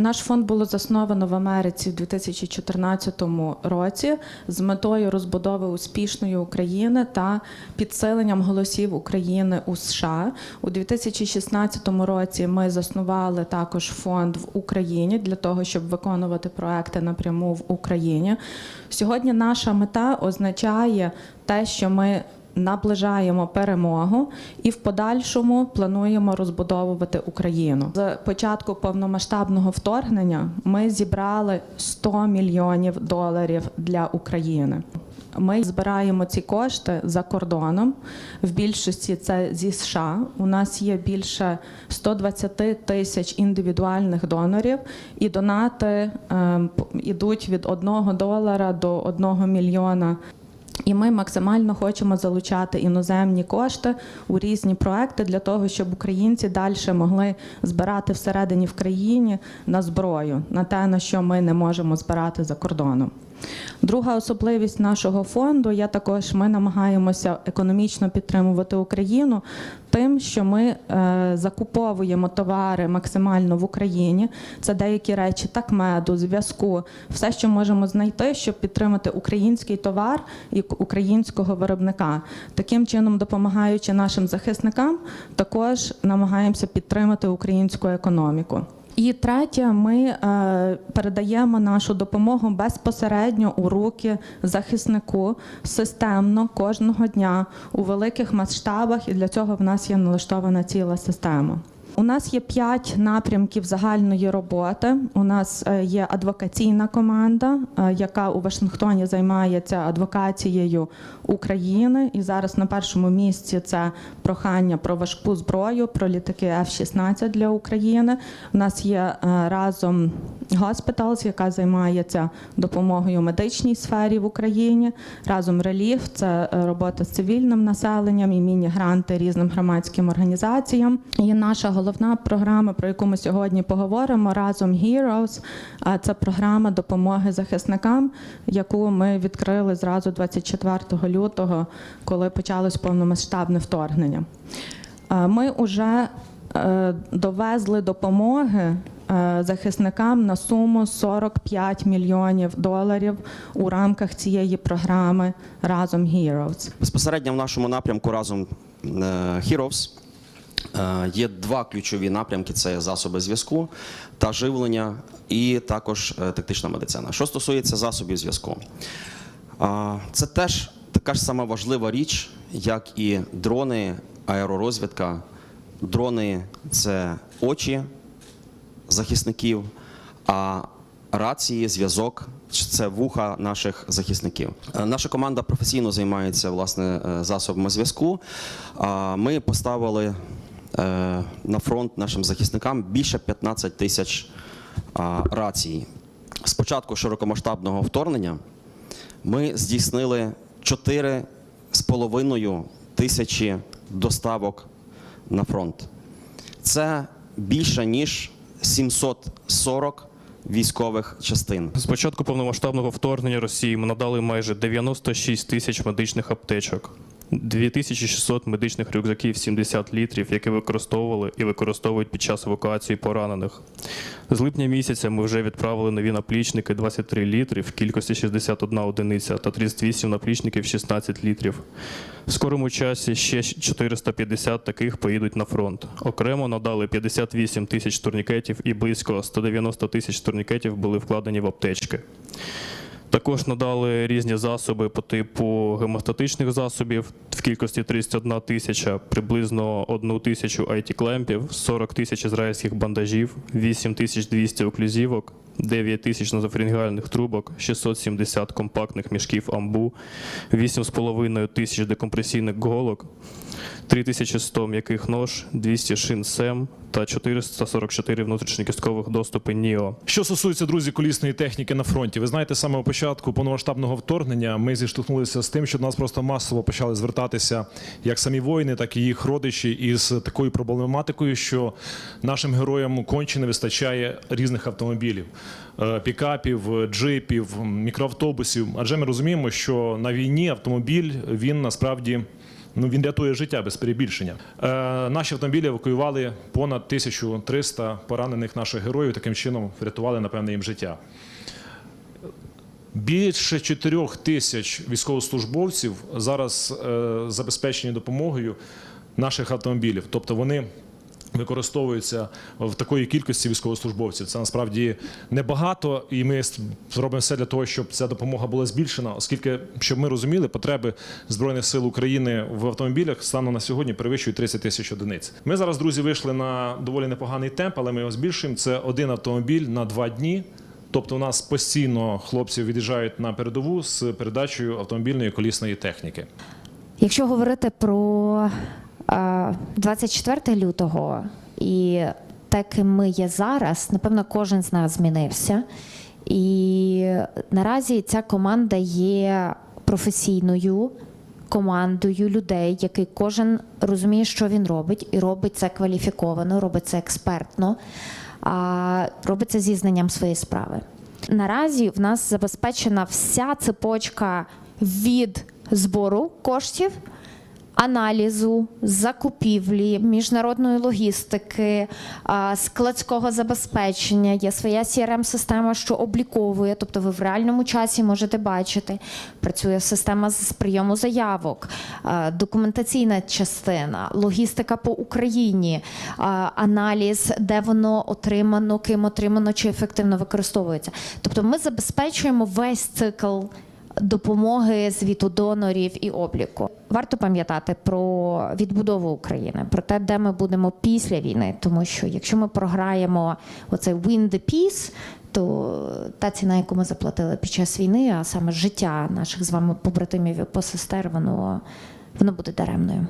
Наш фонд було засновано в Америці в 2014 році з метою розбудови успішної України та підсиленням голосів України у США. У 2016 році ми заснували також фонд в Україні для того, щоб виконувати проекти напряму в Україні. Сьогодні наша мета означає те, що ми наближаємо перемогу і в подальшому плануємо розбудовувати Україну. З початку повномасштабного вторгнення ми зібрали 100 мільйонів доларів для України. Ми збираємо ці кошти за кордоном. В більшості це зі США. У нас є більше 120 тисяч індивідуальних донорів, і донати ем, п- від 1 долара до 1 мільйона і ми максимально хочемо залучати іноземні кошти у різні проекти для того, щоб українці далі могли збирати всередині в країні на зброю, на те, на що ми не можемо збирати за кордоном. Друга особливість нашого фонду є також, ми намагаємося економічно підтримувати Україну тим, що ми е, закуповуємо товари максимально в Україні. Це деякі речі, так меду, зв'язку, все, що можемо знайти, щоб підтримати український товар і українського виробника. Таким чином, допомагаючи нашим захисникам, також намагаємося підтримати українську економіку. І третє, ми е, передаємо нашу допомогу безпосередньо у руки захиснику системно кожного дня у великих масштабах, і для цього в нас є налаштована ціла система. У нас є п'ять напрямків загальної роботи. У нас е, є адвокаційна команда, е, яка у Вашингтоні займається адвокацією України. І зараз на першому місці це прохання про важку зброю, про літаки F-16 для України. У нас є е, разом Hospitals, яка займається допомогою медичній сфері в Україні. Разом Реліф це робота з цивільним населенням і міні-гранти різним громадським організаціям. І наша головна програма, про яку ми сьогодні поговоримо, разом Heroes. А це програма допомоги захисникам, яку ми відкрили зразу 24 лютого, коли почалось повномасштабне вторгнення. Е, Ми вже е, довезли допомоги е, захисникам на суму 45 мільйонів доларів у рамках цієї програми разом Heroes. Безпосередньо в нашому напрямку разом Heroes є два ключові напрямки: це засоби зв'язку та живлення, і також е, тактична медицина. Що стосується засобів зв'язку, це теж така ж сама важлива річ, як і дрони, аеророзвідка. Дрони це очі захисників, а рації, зв'язок це вуха наших захисників. Е, Наша команда професійно займається власне е, засобами зв'язку. Ми поставили е, на фронт нашим захисникам більше 15 тисяч рацій. З початку широкомасштабного вторгнення ми здійснили 4,5 тисячі доставок на фронт. Це більше ніж 740 військових частин. З початку повномасштабного вторгнення Росії ми надали майже 96 тисяч медичних аптечок, 2600 медичних рюкзаків 70 літрів, які використовували і використовують під час евакуації поранених. З липня місяця ми вже відправили нові наплічники 23 літри в кількості 61 одиниця та 38 наплічників 16 літрів. В скорому часі ще 450 таких поїдуть на фронт. Окремо надали 58 тисяч турнікетів і близько 190 тисяч турнікетів були вкладені в аптечки. Також надали різні засоби по типу гемостатичних засобів. В кількості 31 тисяча, приблизно 1 тисячу IT-клемпів, 40 тисяч ізраїльських бандажів, 8 тисяч 200 оклюзівок, 9 тисяч назофрінгальних трубок, 670 компактних мішків амбу, 8,5 тисяч декомпресійних голок, 3100 м'яких нож, 200 шин СЕМ та 444 внутрішньокісткових доступи НІО. Що стосується друзі колісної техніки на фронті, ви знаєте, з самого початку повномасштабного вторгнення ми зіштовхнулися з тим, що до нас просто масово почали звертатися як самі воїни, так і їх родичі із такою проблематикою, що нашим героям конче не вистачає різних автомобілів, е, пікапів, джипів, мікроавтобусів. Адже ми розуміємо, що на війні автомобіль він насправді Ну він рятує життя без перебільшення. Е, наші автомобілі евакуювали понад 1300 поранених наших героїв. Таким чином врятували напевне їм життя. Більше 4 тисяч військовослужбовців зараз е, забезпечені допомогою наших автомобілів. Тобто вони використовуються в такої кількості військовослужбовців. Це насправді небагато, і ми зробимо все для того, щоб ця допомога була збільшена, оскільки, щоб ми розуміли, потреби Збройних сил України в автомобілях станом на сьогодні перевищують 30 тисяч одиниць. Ми зараз, друзі, вийшли на доволі непоганий темп, але ми його збільшуємо. Це один автомобіль на два дні. Тобто, у нас постійно хлопці від'їжджають на передову з передачею автомобільної колісної техніки. Якщо говорити про 24 лютого і те, ким ми є зараз, напевно, кожен з нас змінився. І наразі ця команда є професійною командою людей, який кожен розуміє, що він робить, і робить це кваліфіковано, робить це експертно, робить це зі знанням своєї справи. Наразі в нас забезпечена вся цепочка від збору коштів аналізу, закупівлі, міжнародної логістики, складського забезпечення. Є своя crm система що обліковує, тобто ви в реальному часі можете бачити. Працює система з прийому заявок, документаційна частина, логістика по Україні, аналіз, де воно отримано, ким отримано, чи ефективно використовується. Тобто ми забезпечуємо весь цикл допомоги звіту донорів і обліку. Варто пам'ятати про відбудову України, про те, де ми будемо після війни. Тому що якщо ми програємо оцей win the peace, то та ціна, яку ми заплатили під час війни, а саме життя наших з вами побратимів і посестер, воно, воно буде даремною.